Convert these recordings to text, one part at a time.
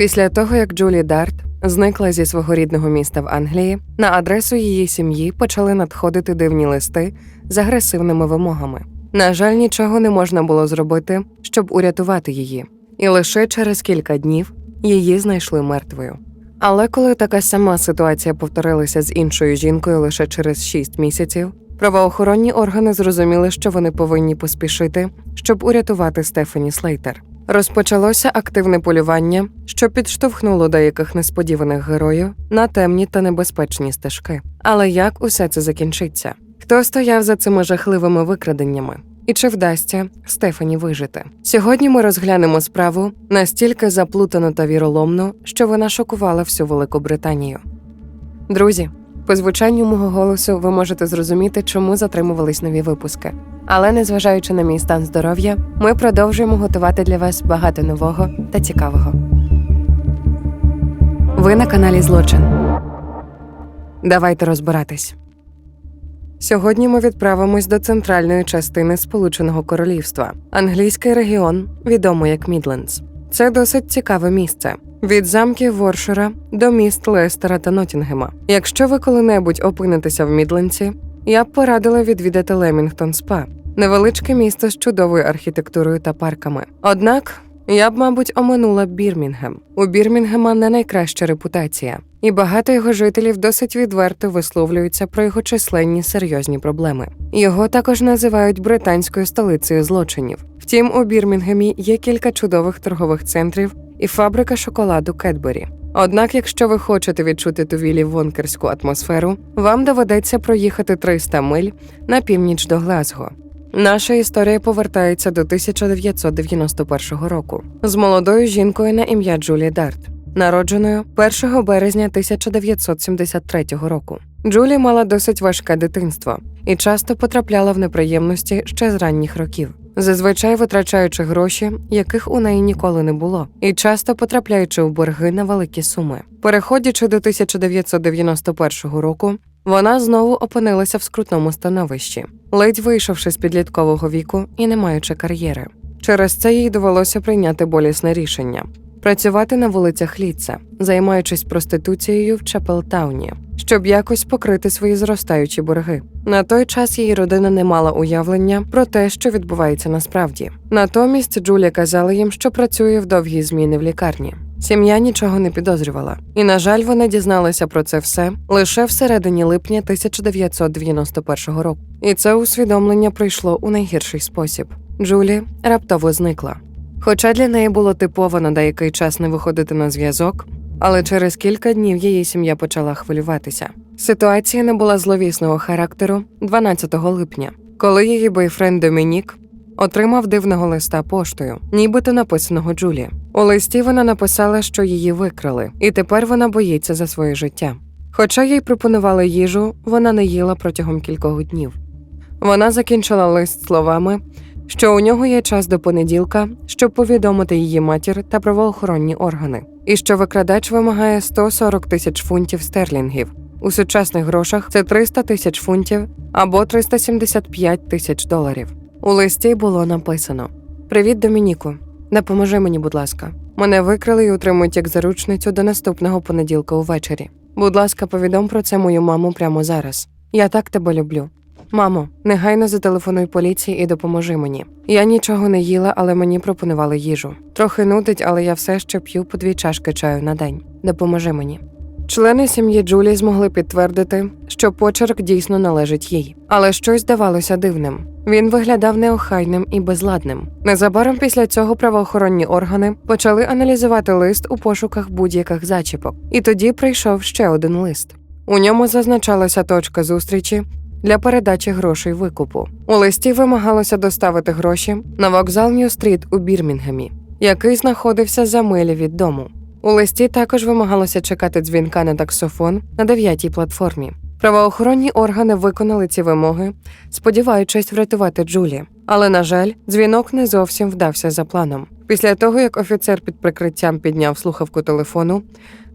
Після того, як Джулі Дарт зникла зі свого рідного міста в Англії, на адресу її сім'ї почали надходити дивні листи з агресивними вимогами. На жаль, нічого не можна було зробити, щоб урятувати її, і лише через кілька днів її знайшли мертвою. Але коли така сама ситуація повторилася з іншою жінкою лише через 6 місяців, правоохоронні органи зрозуміли, що вони повинні поспішити, щоб урятувати Стефані Слейтер. Розпочалося активне полювання, що підштовхнуло деяких несподіваних героїв на темні та небезпечні стежки. Але як усе це закінчиться? Хто стояв за цими жахливими викраденнями? І чи вдасться Стефані вижити? Сьогодні ми розглянемо справу настільки заплутану та віроломну, що вона шокувала всю Велику Британію. Друзі, по звучанню мого голосу ви можете зрозуміти, чому затримувались нові випуски. Але незважаючи на мій стан здоров'я, ми продовжуємо готувати для вас багато нового та цікавого. Ви на каналі Злочин. Давайте розбиратись. Сьогодні ми відправимось до центральної частини Сполученого Королівства, англійський регіон, відомий як Мідлендс. Це досить цікаве місце. Від замків Воршера до міст Лестера та Нотінгема. Якщо ви коли-небудь опинитеся в Мідленці, я б порадила відвідати Лемінгтон Спа, невеличке місто з чудовою архітектурою та парками. Однак я б, мабуть, оминула Бірмінгем. У Бірмінгема не найкраща репутація, і багато його жителів досить відверто висловлюються про його численні серйозні проблеми. Його також називають британською столицею злочинів. Втім, у Бірмінгемі є кілька чудових торгових центрів і фабрика шоколаду Кетбері. Однак, якщо ви хочете відчути ту вілі вонкерську атмосферу, вам доведеться проїхати 300 миль на північ до Глазго. Наша історія повертається до 1991 року з молодою жінкою на ім'я Джулі Дарт, народженою 1 березня 1973 року. Джулі мала досить важке дитинство і часто потрапляла в неприємності ще з ранніх років, зазвичай витрачаючи гроші, яких у неї ніколи не було, і часто потрапляючи в борги на великі суми. Переходячи до 1991 року, вона знову опинилася в скрутному становищі, ледь вийшовши з підліткового віку і не маючи кар'єри. Через це їй довелося прийняти болісне рішення працювати на вулицях Ліца, займаючись проституцією в Чапелтауні, щоб якось покрити свої зростаючі борги. На той час її родина не мала уявлення про те, що відбувається насправді. Натомість Джулія казала їм, що працює в довгій зміни в лікарні. Сім'я нічого не підозрювала, і, на жаль, вони дізналися про це все лише всередині липня 1991 року. І це усвідомлення прийшло у найгірший спосіб. Джулі раптово зникла. Хоча для неї було типово на деякий час не виходити на зв'язок, але через кілька днів її сім'я почала хвилюватися. Ситуація не була зловісного характеру 12 липня, коли її бойфренд Домінік отримав дивного листа поштою, нібито написаного Джулі. У листі вона написала, що її викрали, і тепер вона боїться за своє життя. Хоча їй пропонували їжу, вона не їла протягом кількох днів. Вона закінчила лист словами, що у нього є час до понеділка, щоб повідомити її матір та правоохоронні органи, і що викрадач вимагає 140 тисяч фунтів стерлінгів. У сучасних грошах це 300 тисяч фунтів або 375 тисяч доларів. У листі було написано: Привіт, Домініку. Допоможи мені, будь ласка. Мене викрили і утримують як заручницю до наступного понеділка увечері. Будь ласка, повідом про це мою маму прямо зараз. Я так тебе люблю. Мамо, негайно зателефонуй поліції і допоможи мені. Я нічого не їла, але мені пропонували їжу. Трохи нудить, але я все ще п'ю по дві чашки чаю на день. Допоможи мені. Члени сім'ї Джулі змогли підтвердити, що почерк дійсно належить їй, але щось здавалося дивним. Він виглядав неохайним і безладним. Незабаром після цього правоохоронні органи почали аналізувати лист у пошуках будь-яких зачіпок. І тоді прийшов ще один лист. У ньому зазначалася точка зустрічі для передачі грошей викупу. У листі вимагалося доставити гроші на вокзал Нью-стріт у Бірмінгемі, який знаходився за милі від дому. У листі також вимагалося чекати дзвінка на таксофон на дев'ятій платформі. Правоохоронні органи виконали ці вимоги, сподіваючись врятувати Джулі. Але, на жаль, дзвінок не зовсім вдався за планом. Після того, як офіцер під прикриттям підняв слухавку телефону,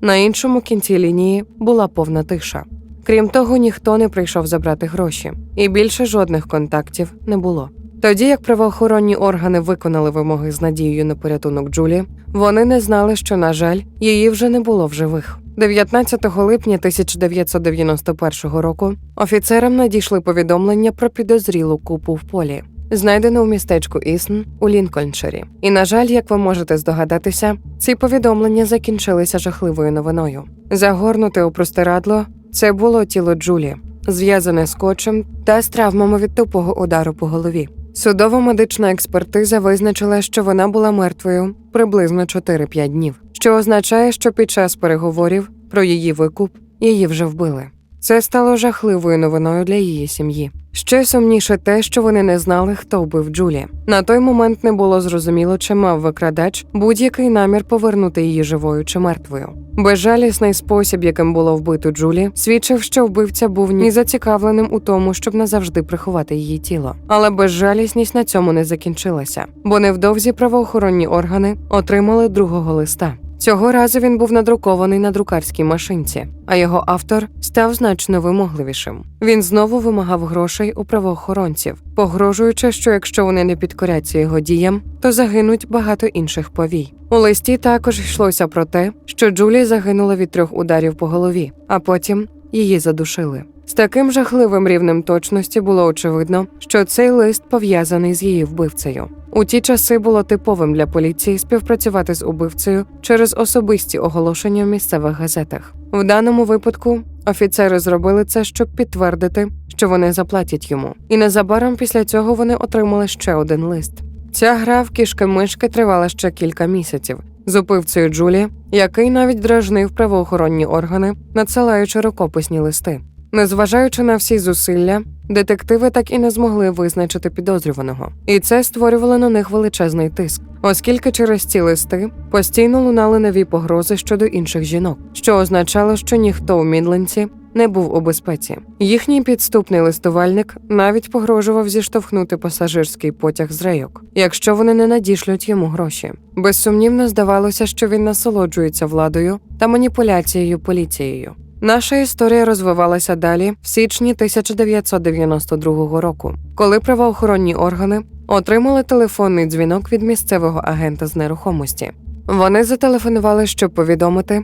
на іншому кінці лінії була повна тиша. Крім того, ніхто не прийшов забрати гроші, і більше жодних контактів не було. Тоді як правоохоронні органи виконали вимоги з надією на порятунок Джулі, вони не знали, що, на жаль, її вже не було в живих. 19 липня 1991 року офіцерам надійшли повідомлення про підозрілу купу в полі, знайдену у містечку Існ у Лінкольнширі. І, на жаль, як ви можете здогадатися, ці повідомлення закінчилися жахливою новиною. Загорнуте у простирадло це було тіло Джулі, зв'язане скотчем та з травмами від тупого удару по голові. Судово-медична експертиза визначила, що вона була мертвою приблизно 4-5 днів, що означає, що під час переговорів про її викуп її вже вбили. Це стало жахливою новиною для її сім'ї. Ще сумніше те, що вони не знали, хто вбив Джулі. На той момент не було зрозуміло, чи мав викрадач будь-який намір повернути її живою чи мертвою. Безжалісний спосіб, яким було вбито Джулі, свідчив, що вбивця був ні зацікавленим у тому, щоб назавжди приховати її тіло. Але безжалісність на цьому не закінчилася, бо невдовзі правоохоронні органи отримали другого листа. Цього разу він був надрукований на друкарській машинці, а його автор став значно вимогливішим. Він знову вимагав грошей у правоохоронців, погрожуючи, що якщо вони не підкоряться його діям, то загинуть багато інших повій. У листі також йшлося про те, що Джулі загинула від трьох ударів по голові, а потім її задушили. З таким жахливим рівнем точності було очевидно, що цей лист пов'язаний з її вбивцею. У ті часи було типовим для поліції співпрацювати з убивцею через особисті оголошення в місцевих газетах. В даному випадку офіцери зробили це, щоб підтвердити, що вони заплатять йому. І незабаром після цього вони отримали ще один лист. Ця гра в кішки-мишки тривала ще кілька місяців з убивцею Джулі, який навіть дражнив правоохоронні органи, надсилаючи рукописні листи. Незважаючи на всі зусилля, детективи так і не змогли визначити підозрюваного, і це створювало на них величезний тиск, оскільки через ці листи постійно лунали нові погрози щодо інших жінок, що означало, що ніхто у Мідленці не був у безпеці. Їхній підступний листувальник навіть погрожував зіштовхнути пасажирський потяг з рейок, якщо вони не надішлють йому гроші. Безсумнівно здавалося, що він насолоджується владою та маніпуляцією поліцією. Наша історія розвивалася далі в січні 1992 року, коли правоохоронні органи отримали телефонний дзвінок від місцевого агента з нерухомості. Вони зателефонували, щоб повідомити,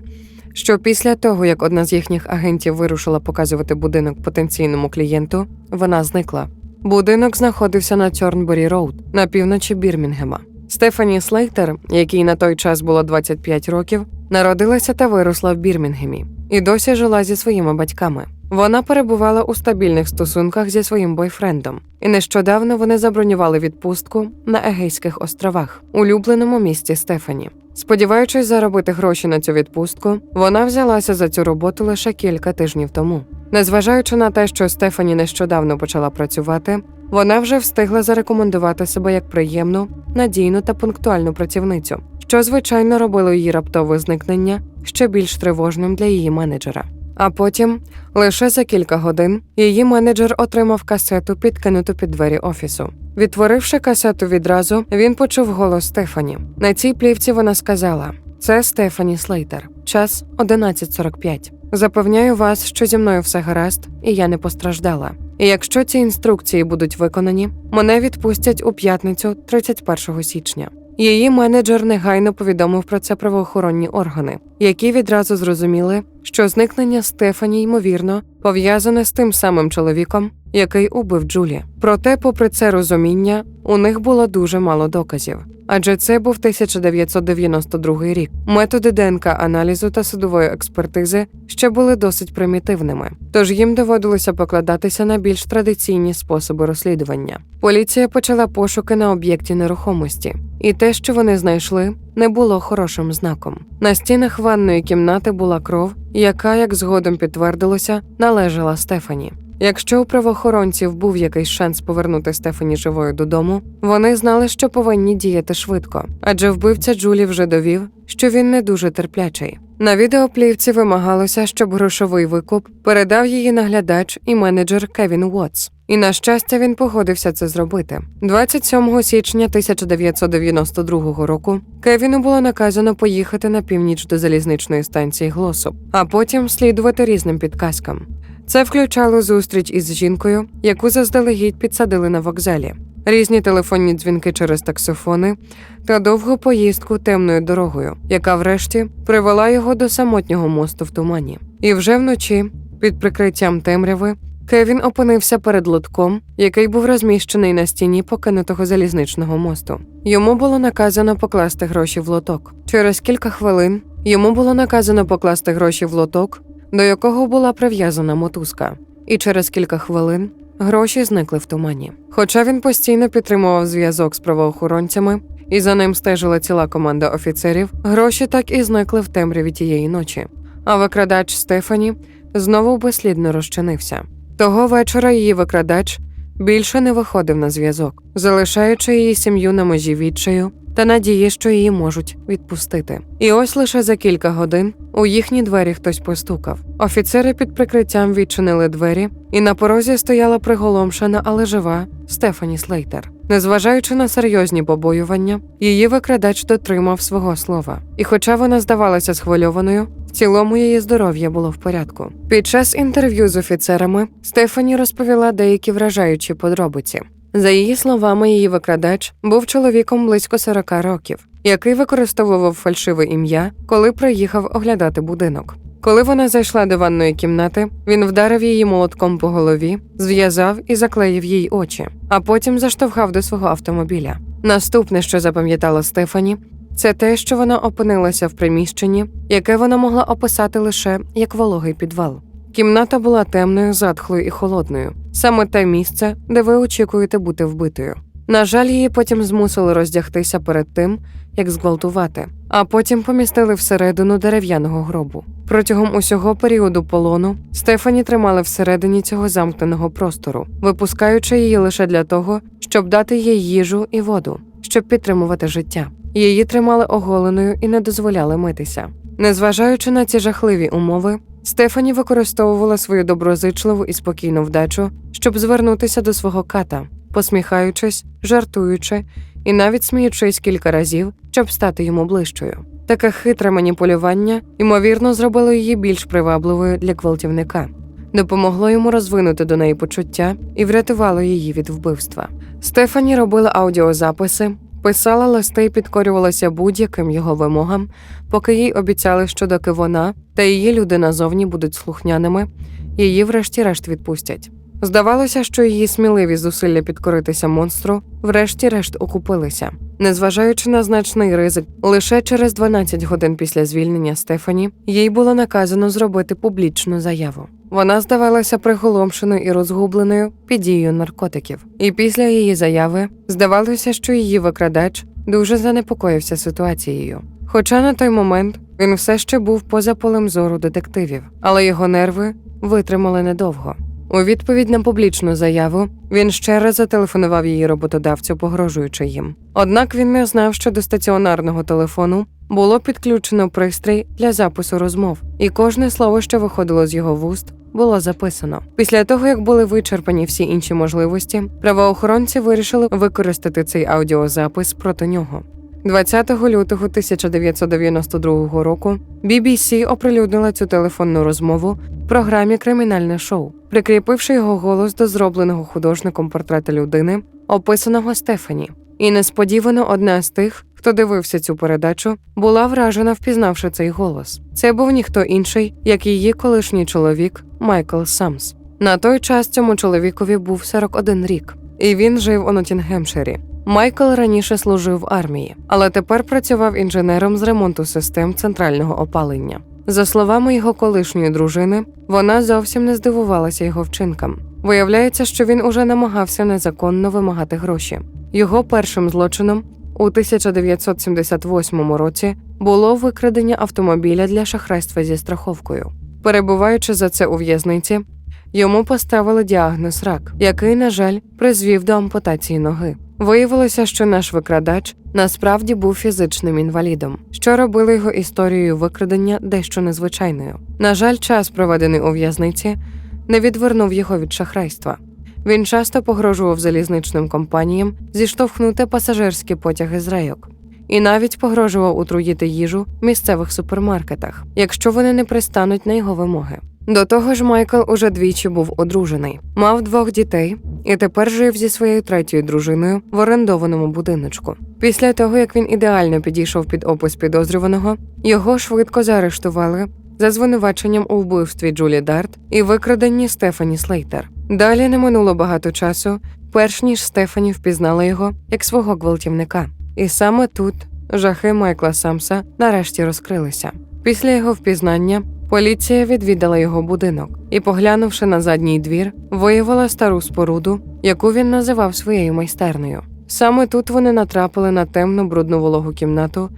що після того, як одна з їхніх агентів вирушила показувати будинок потенційному клієнту, вона зникла. Будинок знаходився на Тьорнбері Роуд на півночі Бірмінгема. Стефані Слейтер, якій на той час було 25 років, народилася та виросла в Бірмінгемі і досі жила зі своїми батьками. Вона перебувала у стабільних стосунках зі своїм бойфрендом, і нещодавно вони забронювали відпустку на Егейських островах, улюбленому місті Стефані. Сподіваючись заробити гроші на цю відпустку, вона взялася за цю роботу лише кілька тижнів тому. Незважаючи на те, що Стефані нещодавно почала працювати, вона вже встигла зарекомендувати себе як приємну, надійну та пунктуальну працівницю, що звичайно робило її раптове зникнення ще більш тривожним для її менеджера. А потім, лише за кілька годин, її менеджер отримав касету, підкинуту під двері офісу. Відтворивши касету відразу, він почув голос Стефані. На цій плівці вона сказала: Це Стефані Слейтер, час 11.45. Запевняю вас, що зі мною все гаразд, і я не постраждала. І якщо ці інструкції будуть виконані, мене відпустять у п'ятницю, 31 січня. Її менеджер негайно повідомив про це правоохоронні органи, які відразу зрозуміли, що зникнення Стефані, ймовірно, пов'язане з тим самим чоловіком, який убив Джулі. Проте, попри це розуміння, у них було дуже мало доказів. Адже це був 1992 рік. Методи ДНК аналізу та судової експертизи ще були досить примітивними, тож їм доводилося покладатися на більш традиційні способи розслідування. Поліція почала пошуки на об'єкті нерухомості, і те, що вони знайшли, не було хорошим знаком. На стінах ванної кімнати була кров, яка, як згодом підтвердилося, належала Стефані. Якщо у правоохоронців був якийсь шанс повернути Стефані живою додому, вони знали, що повинні діяти швидко, адже вбивця Джулі вже довів, що він не дуже терплячий. На відеоплівці вимагалося, щоб грошовий викуп передав її наглядач і менеджер Кевін Уотс. І на щастя, він погодився це зробити. 27 січня 1992 року Кевіну було наказано поїхати на північ до залізничної станції Глосоп, а потім слідувати різним підказкам. Це включало зустріч із жінкою, яку заздалегідь підсадили на вокзалі. різні телефонні дзвінки через таксофони та довгу поїздку темною дорогою, яка врешті привела його до самотнього мосту в тумані. І вже вночі, під прикриттям темряви, Кевін опинився перед лотком, який був розміщений на стіні покинутого залізничного мосту. Йому було наказано покласти гроші в лоток. Через кілька хвилин йому було наказано покласти гроші в лоток, до якого була прив'язана мотузка. І через кілька хвилин гроші зникли в тумані. Хоча він постійно підтримував зв'язок з правоохоронцями, і за ним стежила ціла команда офіцерів, гроші так і зникли в темряві тієї ночі. А викрадач Стефані знову безслідно розчинився. Того вечора її викрадач більше не виходив на зв'язок, залишаючи її сім'ю на межі відчаю та надії, що її можуть відпустити. І ось лише за кілька годин у їхні двері хтось постукав. Офіцери під прикриттям відчинили двері, і на порозі стояла приголомшена, але жива Стефані Слейтер. Незважаючи на серйозні побоювання, її викрадач дотримав свого слова. І хоча вона здавалася схвильованою, цілому її здоров'я було в порядку. Під час інтерв'ю з офіцерами Стефані розповіла деякі вражаючі подробиці. За її словами, її викрадач був чоловіком близько 40 років, який використовував фальшиве ім'я, коли приїхав оглядати будинок. Коли вона зайшла до ванної кімнати, він вдарив її молотком по голові, зв'язав і заклеїв їй очі, а потім заштовхав до свого автомобіля. Наступне, що запам'ятала Стефані, це те, що вона опинилася в приміщенні, яке вона могла описати лише як вологий підвал. Кімната була темною, затхлою і холодною, саме те місце, де ви очікуєте бути вбитою. На жаль, її потім змусили роздягтися перед тим, як зґвалтувати, а потім помістили всередину дерев'яного гробу. Протягом усього періоду полону Стефані тримали всередині цього замкненого простору, випускаючи її лише для того, щоб дати їй їжу і воду, щоб підтримувати життя. Її тримали оголеною і не дозволяли митися. Незважаючи на ці жахливі умови, Стефані використовувала свою доброзичливу і спокійну вдачу, щоб звернутися до свого ката, посміхаючись, жартуючи і навіть сміючись кілька разів, щоб стати йому ближчою. Таке хитре маніпулювання, ймовірно, зробило її більш привабливою для гвалтівника, допомогло йому розвинути до неї почуття і врятувало її від вбивства. Стефані робила аудіозаписи, писала листи і підкорювалася будь-яким його вимогам, поки їй обіцяли, що доки вона та її люди назовні будуть слухняними, її врешті-решт відпустять. Здавалося, що її сміливі зусилля підкоритися монстру, врешті-решт окупилися. Незважаючи на значний ризик, лише через 12 годин після звільнення Стефані їй було наказано зробити публічну заяву. Вона здавалася приголомшеною і розгубленою під дією наркотиків, і після її заяви здавалося, що її викрадач дуже занепокоївся ситуацією. Хоча на той момент він все ще був поза полем зору детективів, але його нерви витримали недовго. У відповідь на публічну заяву він ще раз зателефонував її роботодавцю, погрожуючи їм. Однак він не знав, що до стаціонарного телефону було підключено пристрій для запису розмов, і кожне слово, що виходило з його вуст, було записано. Після того, як були вичерпані всі інші можливості, правоохоронці вирішили використати цей аудіозапис проти нього. 20 лютого 1992 року BBC оприлюднила цю телефонну розмову в програмі Кримінальне шоу, прикріпивши його голос до зробленого художником портрета людини, описаного Стефані. І несподівано одна з тих, хто дивився цю передачу, була вражена, впізнавши цей голос. Це був ніхто інший, як її колишній чоловік Майкл Самс. На той час цьому чоловікові був 41 рік, і він жив у Нотінгемширі. Майкл раніше служив в армії, але тепер працював інженером з ремонту систем центрального опалення. За словами його колишньої дружини, вона зовсім не здивувалася його вчинкам. Виявляється, що він уже намагався незаконно вимагати гроші. Його першим злочином у 1978 році було викрадення автомобіля для шахрайства зі страховкою. Перебуваючи за це у в'язниці, йому поставили діагноз рак, який, на жаль, призвів до ампутації ноги. Виявилося, що наш викрадач насправді був фізичним інвалідом, що робило його історією викрадення дещо незвичайною. На жаль, час, проведений у в'язниці, не відвернув його від шахрайства. Він часто погрожував залізничним компаніям зіштовхнути пасажирські потяги з рейок. І навіть погрожував утруїти їжу в місцевих супермаркетах, якщо вони не пристануть на його вимоги. До того ж, Майкл уже двічі був одружений, мав двох дітей і тепер жив зі своєю третьою дружиною в орендованому будиночку. Після того, як він ідеально підійшов під опис підозрюваного, його швидко заарештували за звинуваченням у вбивстві Джулі Дарт і викраденні Стефані Слейтер. Далі не минуло багато часу, перш ніж Стефані впізнала його як свого гвалтівника. І саме тут жахи Майкла Самса нарешті розкрилися. Після його впізнання поліція відвідала його будинок і, поглянувши на задній двір, виявила стару споруду, яку він називав своєю майстернею. Саме тут вони натрапили на темну брудну вологу кімнату,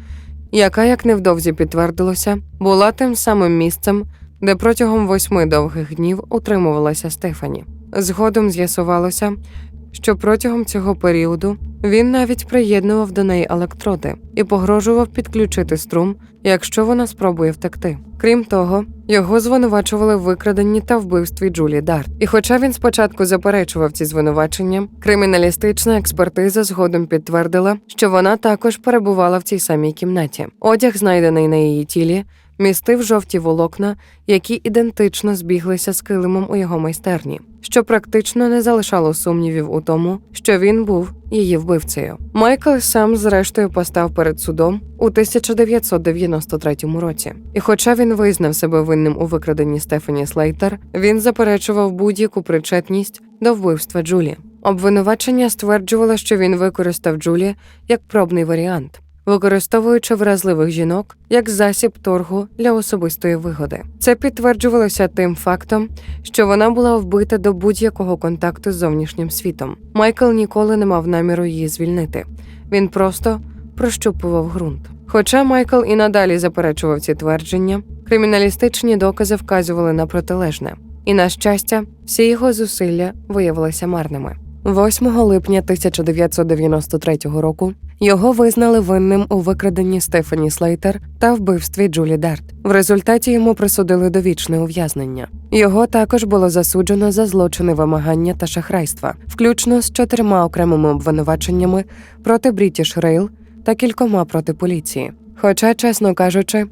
яка, як невдовзі підтвердилося, була тим самим місцем, де протягом восьми довгих днів утримувалася Стефані. Згодом з'ясувалося, що протягом цього періоду він навіть приєднував до неї електроди і погрожував підключити струм, якщо вона спробує втекти. Крім того, його звинувачували в викраденні та вбивстві Джулі Дарт. І хоча він спочатку заперечував ці звинувачення, криміналістична експертиза згодом підтвердила, що вона також перебувала в цій самій кімнаті. Одяг, знайдений на її тілі, містив жовті волокна, які ідентично збіглися з килимом у його майстерні, що практично не залишало сумнівів у тому, що він був її вбивцею. Майкл сам, зрештою, постав перед судом у 1993 році. І, хоча він визнав себе винним у викраденні Стефані Слейтер, він заперечував будь-яку причетність до вбивства Джулі. Обвинувачення стверджувало, що він використав Джулі як пробний варіант використовуючи вразливих жінок як засіб торгу для особистої вигоди. Це підтверджувалося тим фактом, що вона була вбита до будь-якого контакту з зовнішнім світом. Майкл ніколи не мав наміру її звільнити. Він просто прощупував ґрунт. Хоча Майкл і надалі заперечував ці твердження, криміналістичні докази вказували на протилежне, і, на щастя, всі його зусилля виявилися марними. 8 липня 1993 року його визнали винним у викраденні Стефані Слейтер та вбивстві Джулі Дарт. В результаті йому присудили довічне ув'язнення. Його також було засуджено за злочини вимагання та шахрайства, включно з чотирма окремими обвинуваченнями проти British Rail та кількома проти поліції. Хоча, чесно кажучи,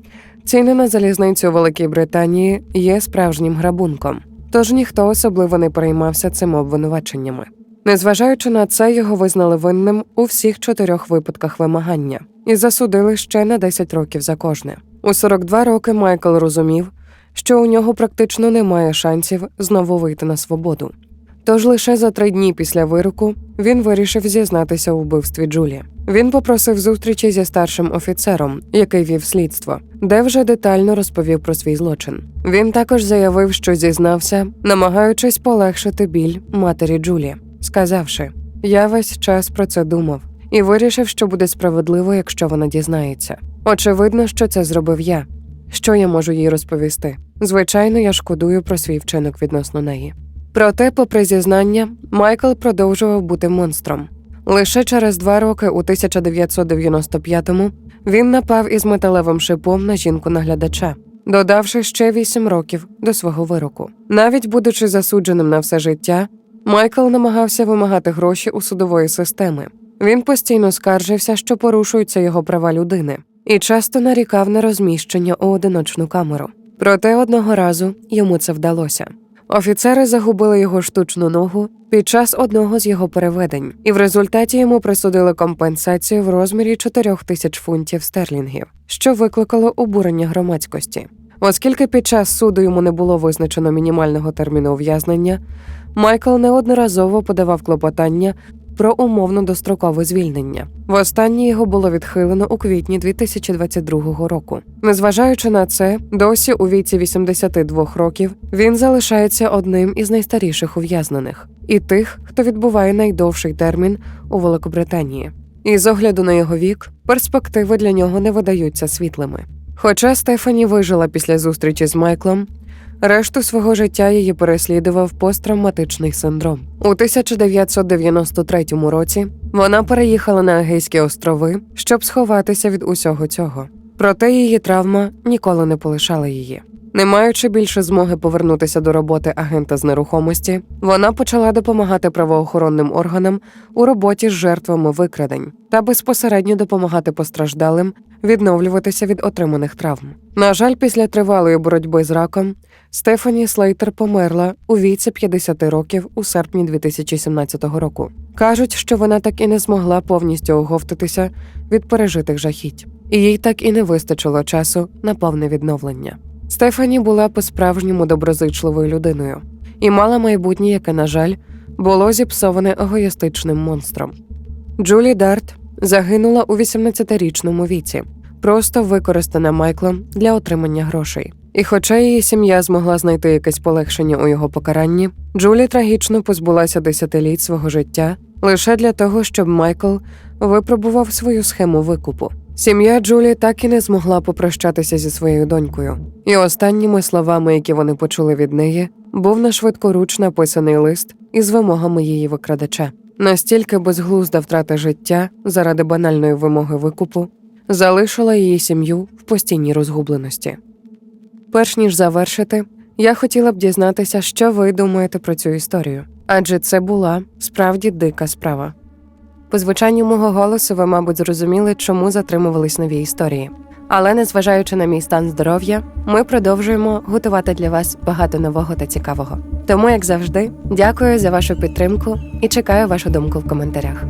ціни на залізницю Великій Британії є справжнім грабунком, тож ніхто особливо не переймався цими обвинуваченнями. Незважаючи на це, його визнали винним у всіх чотирьох випадках вимагання і засудили ще на 10 років за кожне. У 42 роки Майкл розумів, що у нього практично немає шансів знову вийти на свободу. Тож лише за три дні після вироку він вирішив зізнатися у вбивстві Джулі. Він попросив зустрічі зі старшим офіцером, який вів слідство, де вже детально розповів про свій злочин. Він також заявив, що зізнався, намагаючись полегшити біль матері Джулі сказавши: Я весь час про це думав і вирішив, що буде справедливо, якщо вона дізнається. Очевидно, що це зробив я. Що я можу їй розповісти? Звичайно, я шкодую про свій вчинок відносно неї. Проте, попри зізнання, Майкл продовжував бути монстром. Лише через два роки, у 1995-му, він напав із металевим шипом на жінку наглядача, додавши ще вісім років до свого вироку. Навіть будучи засудженим на все життя, Майкл намагався вимагати гроші у судової системи. Він постійно скаржився, що порушуються його права людини, і часто нарікав на розміщення у одиночну камеру. Проте одного разу йому це вдалося. Офіцери загубили його штучну ногу під час одного з його переведень, і в результаті йому присудили компенсацію в розмірі 4 тисяч фунтів стерлінгів, що викликало обурення громадськості. Оскільки під час суду йому не було визначено мінімального терміну ув'язнення, Майкл неодноразово подавав клопотання про умовно дострокове звільнення. Востаннє його було відхилено у квітні 2022 року. Незважаючи на це, досі у віці 82 років він залишається одним із найстаріших ув'язнених і тих, хто відбуває найдовший термін у Великобританії. І з огляду на його вік, перспективи для нього не видаються світлими. Хоча Стефані вижила після зустрічі з Майклом, решту свого життя її переслідував посттравматичний синдром. У 1993 році вона переїхала на Агейські острови, щоб сховатися від усього цього. Проте її травма ніколи не полишала її. Не маючи більше змоги повернутися до роботи агента з нерухомості, вона почала допомагати правоохоронним органам у роботі з жертвами викрадень та безпосередньо допомагати постраждалим відновлюватися від отриманих травм. На жаль, після тривалої боротьби з раком Стефані Слейтер померла у віці 50 років у серпні 2017 року. Кажуть, що вона так і не змогла повністю оговтатися від пережитих жахіть, і їй так і не вистачило часу на повне відновлення. Стефані була по-справжньому доброзичливою людиною і мала майбутнє, яке, на жаль, було зіпсоване егоїстичним монстром. Джулі Дарт загинула у 18-річному віці, просто використана Майклом для отримання грошей. І хоча її сім'я змогла знайти якесь полегшення у його покаранні, Джулі трагічно позбулася десятиліть свого життя лише для того, щоб Майкл випробував свою схему викупу. Сім'я Джулі так і не змогла попрощатися зі своєю донькою, і останніми словами, які вони почули від неї, був на швидкоруч написаний лист із вимогами її викрадача. Настільки безглузда втрата життя заради банальної вимоги викупу залишила її сім'ю в постійній розгубленості. Перш ніж завершити, я хотіла б дізнатися, що ви думаєте про цю історію, адже це була справді дика справа. По звучанню мого голосу ви, мабуть, зрозуміли, чому затримувались нові історії. Але незважаючи на мій стан здоров'я, ми продовжуємо готувати для вас багато нового та цікавого. Тому, як завжди, дякую за вашу підтримку і чекаю вашу думку в коментарях.